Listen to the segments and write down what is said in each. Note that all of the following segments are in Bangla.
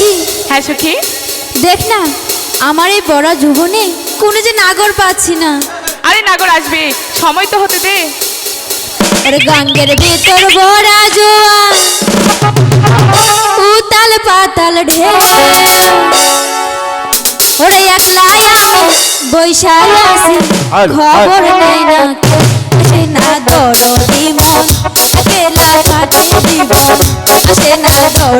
সখী হ্যাঁ সখী। দেখ না আমার এই বড় যুবনে কোনো যে নাগর পাচ্ছি না। আরে নাগর আসবে সময় তো হতে দে। আরে গঙ্গের ভেতর ভরা জোয়ার উতাল পাতাল ঢেউ। ওরে একলা আমি বৈশাল আছি খবর নেই না। আসে না দরদি মন একেলা কাটে জীবন আসে না দরদি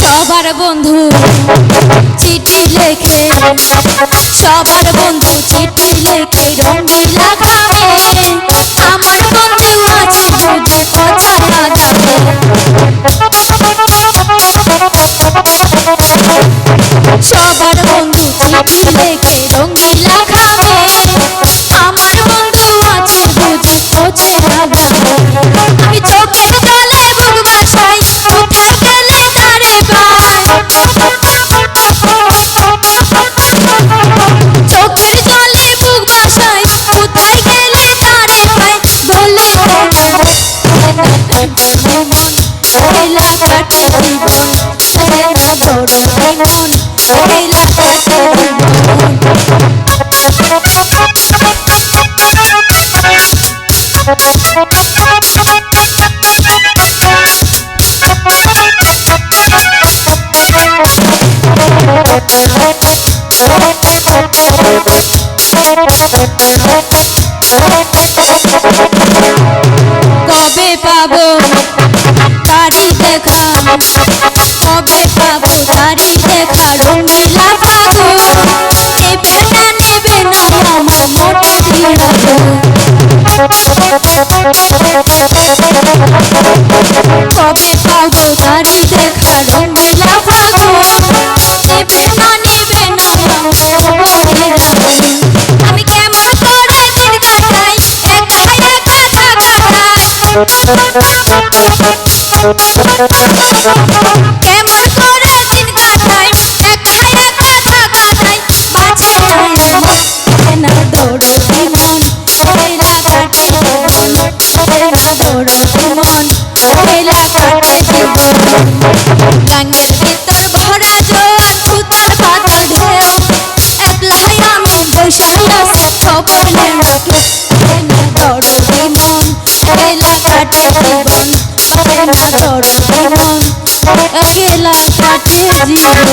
সবার বন্ধু চিঠি লেখে, সবার বন্ধু চিঠি লেখে রঙ্গিলা খাবে আমার বন্ধু আছে বুঝে কথা যাবে সবার বন্ধু চিঠি লেখে রঙ্গিলা খাবে মন এলা কাটে জীবন সহে না বড় মন এলা কাটে জীবন কবে কেমন দৌড়তে মন কাটে জীবন